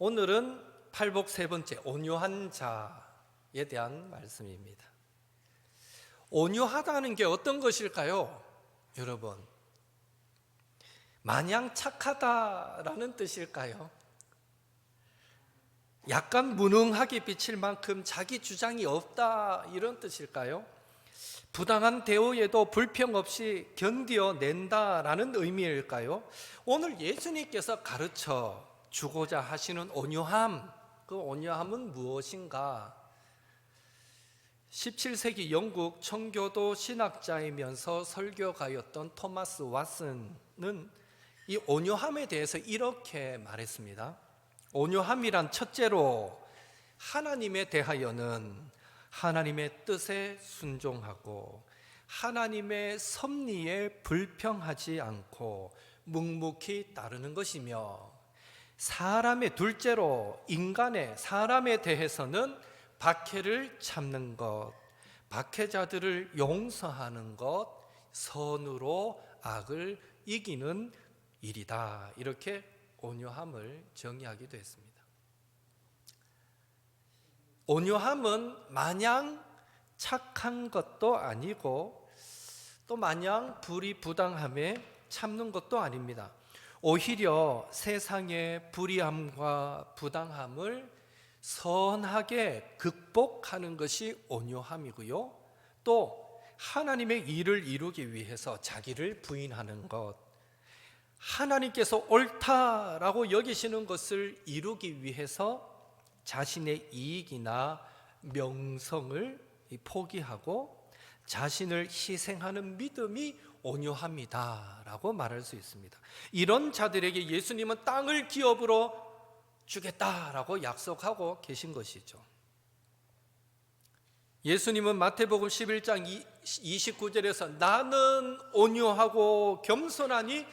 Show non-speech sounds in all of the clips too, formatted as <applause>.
오늘은 팔복 세 번째 온유한 자에 대한 말씀입니다. 온유하다는 게 어떤 것일까요? 여러분. 마냥 착하다라는 뜻일까요? 약간 무능하게 비칠 만큼 자기 주장이 없다 이런 뜻일까요? 부당한 대우에도 불평 없이 견디어낸다라는 의미일까요? 오늘 예수님께서 가르쳐 주고자 하시는 온유함, 그 온유함은 무엇인가? 17세기 영국 청교도 신학자이면서 설교가였던 토마스 왓슨은 이 온유함에 대해서 이렇게 말했습니다. 온유함이란 첫째로 하나님에 대하여는 하나님의 뜻에 순종하고 하나님의 섭리에 불평하지 않고 묵묵히 따르는 것이며 사람의 둘째로 인간의 사람에 대해서는 박해를 참는 것, 박해자들을 용서하는 것, 선으로 악을 이기는 일이다. 이렇게 온유함을 정의하기도 했습니다. 온유함은 마냥 착한 것도 아니고 또 마냥 불이 부당함에 참는 것도 아닙니다. 오히려 세상의 불의함과 부당함을 선하게 극복하는 것이 온유함이고요. 또 하나님의 일을 이루기 위해서 자기를 부인하는 것, 하나님께서 옳다라고 여기시는 것을 이루기 위해서 자신의 이익이나 명성을 포기하고 자신을 희생하는 믿음이 온유합니다라고 말할 수 있습니다. 이런 자들에게 예수님은 땅을 기업으로 주겠다라고 약속하고 계신 것이죠. 예수님은 마태복음 11장 29절에서 나는 온유하고 겸손하니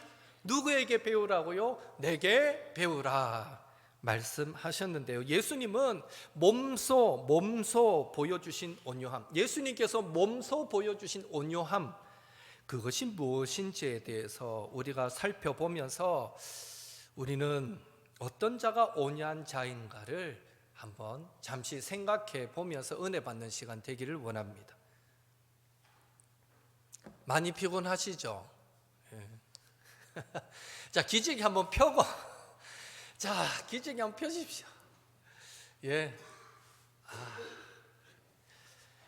누구에게 배우라고요? 내게 배우라 말씀하셨는데요. 예수님은 몸소 몸소 보여주신 온유함. 예수님께서 몸소 보여주신 온유함 그것이 무엇인지에 대해서 우리가 살펴보면서 우리는 어떤 자가 온유한 자인가를 한번 잠시 생각해 보면서 은혜 받는 시간 되기를 원합니다. 많이 피곤하시죠? 예. <laughs> 자, 기지개 한번 펴고 자, 기지개 한번 펴십시오. 예. 아.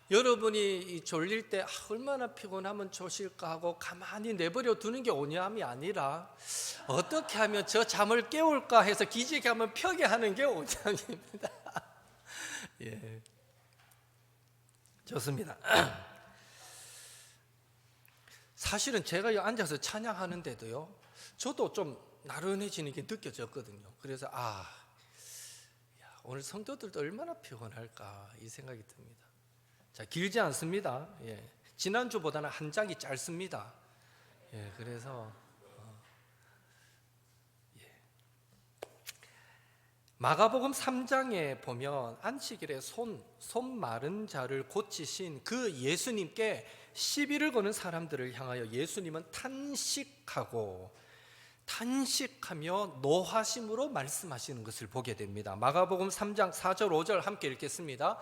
여러분이 이 졸릴 때 아, 얼마나 피곤하면 좋실까 하고 가만히 내버려 두는 게 온유함이 아니라 어떻게 하면 저 잠을 깨울까 해서 기지개 한번 펴게 하는 게 온유함입니다. <laughs> 예. 좋습니다. <clears throat> 사실은 제가 앉아서 찬양하는데도요, 저도 좀 나른해지는 게 느껴졌거든요. 그래서 아, 야, 오늘 성도들도 얼마나 피곤할까 이 생각이 듭니다. 자, 길지 않습니다. 예. 지난주보다는 한 장이 짧습니다. 예, 그래서 어, 예. 마가복음 3장에 보면 안식일에 손, 손 마른 자를 고치신 그 예수님께 시비를 거는 사람들을 향하여 예수님은 탄식하고 탄식하며 노하심으로 말씀하시는 것을 보게 됩니다. 마가복음 3장 4절 5절 함께 읽겠습니다.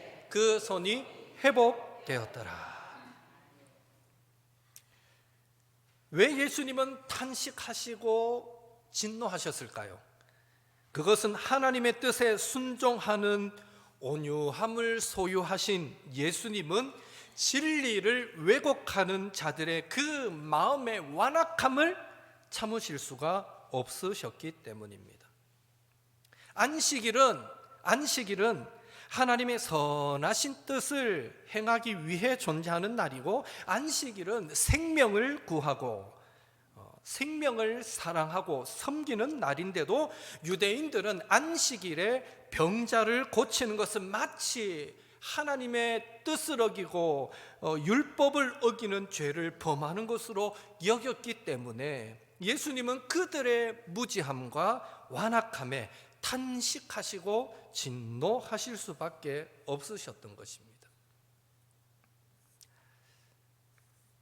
그 손이 회복되었더라. 왜 예수님은 탄식하시고 진노하셨을까요? 그것은 하나님의 뜻에 순종하는 온유함을 소유하신 예수님은 진리를 왜곡하는 자들의 그 마음의 완악함을 참으실 수가 없으셨기 때문입니다. 안식일은 안식일은 하나님의 선하신 뜻을 행하기 위해 존재하는 날이고 안식일은 생명을 구하고 어, 생명을 사랑하고 섬기는 날인데도 유대인들은 안식일에 병자를 고치는 것은 마치 하나님의 뜻을 어기고 어, 율법을 어기는 죄를 범하는 것으로 여겼기 때문에 예수님은 그들의 무지함과 완악함에 탄식하시고 진노하실 수밖에 없으셨던 것입니다.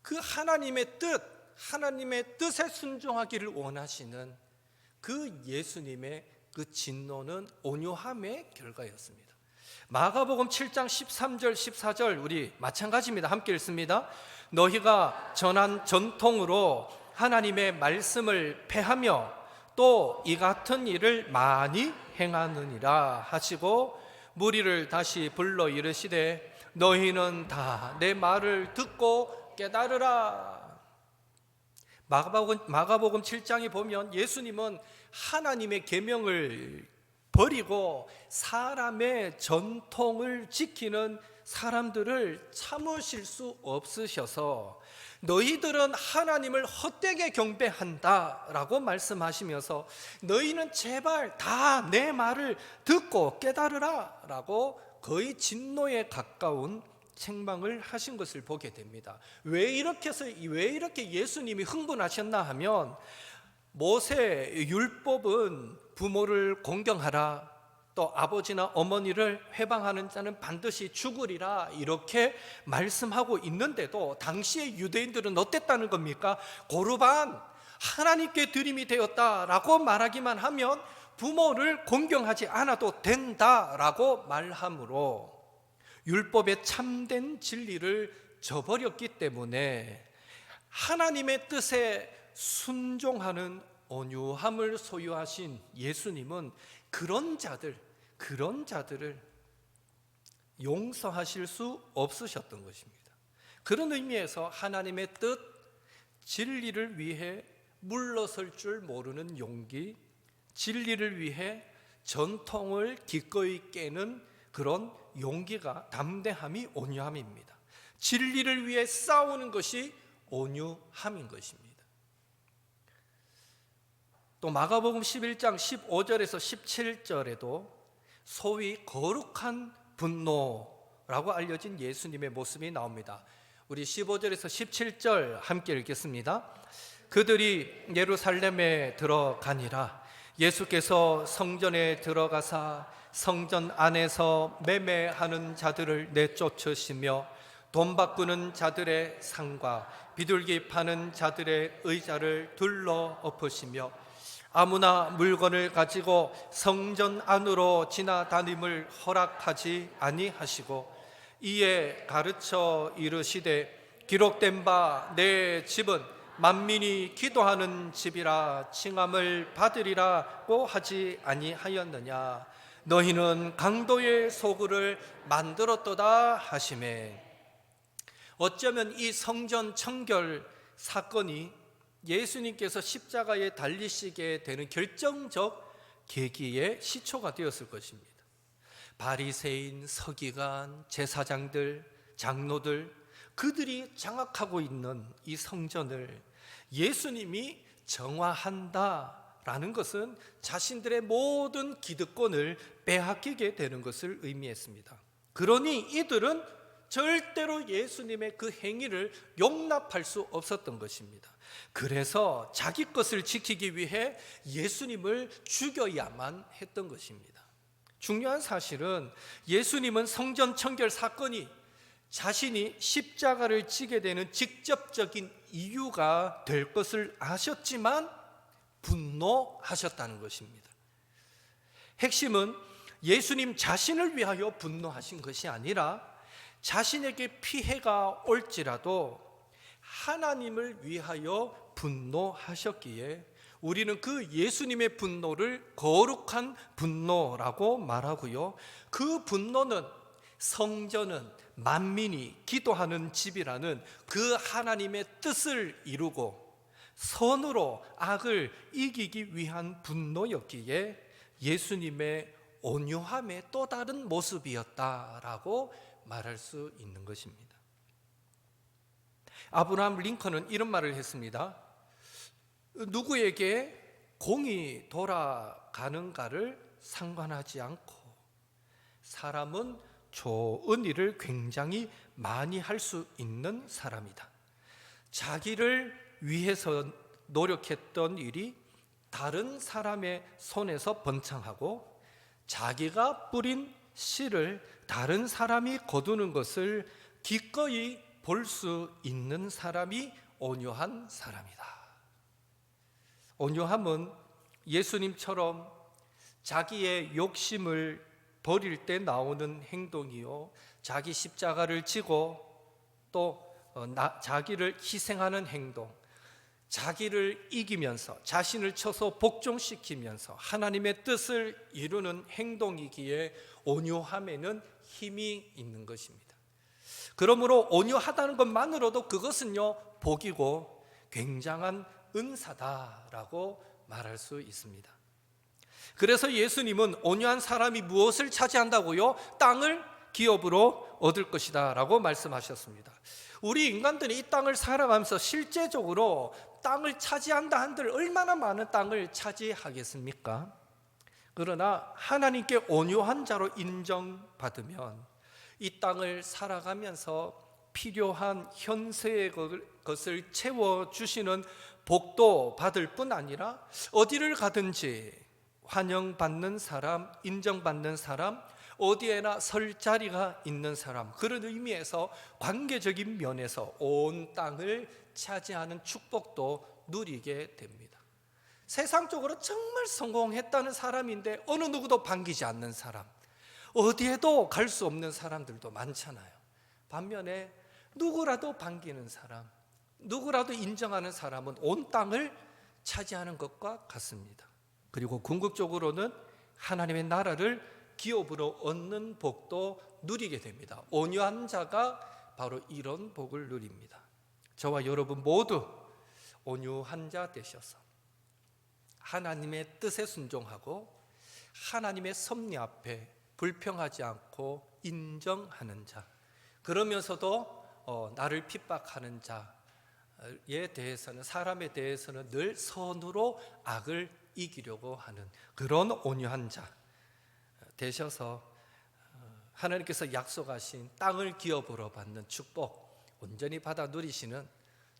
그 하나님의 뜻, 하나님의 뜻에 순종하기를 원하시는 그 예수님의 그 진노는 온유함의 결과였습니다. 마가복음 7장 13절 14절 우리 마찬가지입니다. 함께 읽습니다. 너희가 전한 전통으로 하나님의 말씀을 패하며 또 이 같은 일을 많이 행하느니라 하시고 무리를 다시 불러 이르시되 너희는 다 내 말을 듣고 깨달으라. 마가복음, 마가복음 7장에 보면 예수님은 하나님의 계명을 버리고 사람의 전통을 지키는 사람들을 참으실 수 없으셔서 너희들은 하나님을 헛되게 경배한다 라고 말씀하시면서 너희는 제발 다 내 말을 듣고 깨달으라 라고 거의 진노에 가까운 책망을 하신 것을 보게 됩니다. 왜 이렇게 해서 왜 이렇게 예수님이 흥분하셨나 하면 모세 율법은 부모를 공경하라 또 아버지나 어머니를 회방하는 자는 반드시 죽으리라 이렇게 말씀하고 있는데도 당시의 유대인들은 어땠다는 겁니까? 고르반 하나님께 드림이 되었다라고 말하기만 하면 부모를 공경하지 않아도 된다라고 말함으로 율법의 참된 진리를 저버렸기 때문에 하나님의 뜻에 순종하는 온유함을 소유하신 예수님은 그런 자들, 그런 자들을 용서하실 수 없으셨던 것입니다. 그런 의미에서 하나님의 뜻, 진리를 위해 물러설 줄 모르는 용기, 진리를 위해 전통을 기꺼이 깨는 그런 용기가 담대함이 온유함입니다. 진리를 위해 싸우는 것이 온유함인 것입니다. 또 마가복음 11장 15절에서 17절에도 소위 거룩한 분노라고 알려진 예수님의 모습이 나옵니다. 우리 15절에서 17절 함께 읽겠습니다. 그들이 예루살렘에 들어가니라 예수께서 성전에 들어가사 성전 안에서 매매하는 자들을 내쫓으시며 돈 바꾸는 자들의 상과 비둘기 파는 자들의 의자를 둘러 엎으시며 아무나 물건을 가지고 성전 안으로 지나다님을 허락하지 아니하시고 이에 가르쳐 이르시되 기록된 바 내 집은 만민이 기도하는 집이라 칭함을 받으리라고 하지 아니하였느냐? 너희는 강도의 소굴을 만들었도다 하심에. 어쩌면 이 성전 청결 사건이 예수님께서 십자가에 달리시게 되는 결정적 계기의 시초가 되었을 것입니다. 바리새인, 서기관, 제사장들, 장로들 그들이 장악하고 있는 이 성전을 예수님이 정화한다라는 것은 자신들의 모든 기득권을 빼앗기게 되는 것을 의미했습니다. 그러니 이들은 절대로 예수님의 그 행위를 용납할 수 없었던 것입니다. 그래서 자기 것을 지키기 위해 예수님을 죽여야만 했던 것입니다. 중요한 사실은 예수님은 성전 청결 사건이 자신이 십자가를 지게 되는 직접적인 이유가 될 것을 아셨지만 분노하셨다는 것입니다. 핵심은 예수님 자신을 위하여 분노하신 것이 아니라 자신에게 피해가 올지라도 하나님을 위하여 분노하셨기에 우리는 그 예수님의 분노를 거룩한 분노라고 말하고요. 그 분노는 성전은 만민이 기도하는 집이라는 그 하나님의 뜻을 이루고 선으로 악을 이기기 위한 분노였기에 예수님의 온유함의 또 다른 모습이었다라고 말할 수 있는 것입니다. 아브라함 링컨은 이런 말을 했습니다. 누구에게 공이 돌아가는가를 상관하지 않고 사람은 좋은 일을 굉장히 많이 할 수 있는 사람이다. 자기를 위해서 노력했던 일이 다른 사람의 손에서 번창하고 자기가 뿌린 씨를 다른 사람이 거두는 것을 기꺼이 볼 수 있는 사람이 온유한 사람이다. 온유함은 예수님처럼 자기의 욕심을 버릴 때 나오는 행동이요. 자기 십자가를 지고 또 어, 나- 자기를 희생하는 행동, 자기를 이기면서 자신을 쳐서 복종시키면서 하나님의 뜻을 이루는 행동이기에 온유함에는 힘이 있는 것입니다. 그러므로 온유하다는 것만으로도 그것은요 복이고 굉장한 은사다라고 말할 수 있습니다. 그래서 예수님은 온유한 사람이 무엇을 차지한다고요? 땅을 기업으로 얻을 것이다 라고 말씀하셨습니다. 우리 인간들이 이 땅을 살아가면서 실제적으로 땅을 차지한다 한들 얼마나 많은 땅을 차지하겠습니까? 그러나 하나님께 온유한 자로 인정받으면 이 땅을 살아가면서 필요한 현세의 것을 채워 주시는 복도 받을 뿐 아니라 어디를 가든지 환영받는 사람, 인정받는 사람, 어디에나 설 자리가 있는 사람 그런 의미에서 관계적인 면에서 온 땅을 차지하는 축복도 누리게 됩니다. 세상적으로 정말 성공했다는 사람인데 어느 누구도 반기지 않는 사람, 어디에도 갈 수 없는 사람들도 많잖아요. 반면에 누구라도 반기는 사람, 누구라도 인정하는 사람은 온 땅을 차지하는 것과 같습니다. 그리고 궁극적으로는 하나님의 나라를 기업으로 얻는 복도 누리게 됩니다. 온유한 자가 바로 이런 복을 누립니다. 저와 여러분 모두 온유한 자 되셔서 하나님의 뜻에 순종하고 하나님의 섭리 앞에 불평하지 않고 인정하는 자 그러면서도 어, 나를 핍박하는 자에 대해서는 사람에 대해서는 늘 선으로 악을 이기려고 하는 그런 온유한 자 되셔서 어, 하나님께서 약속하신 땅을 기업으로 받는 축복 온전히 받아 누리시는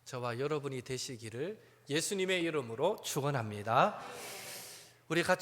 저와 여러분이 되시기를 예수님의 이름으로 축원합니다. 우리 같이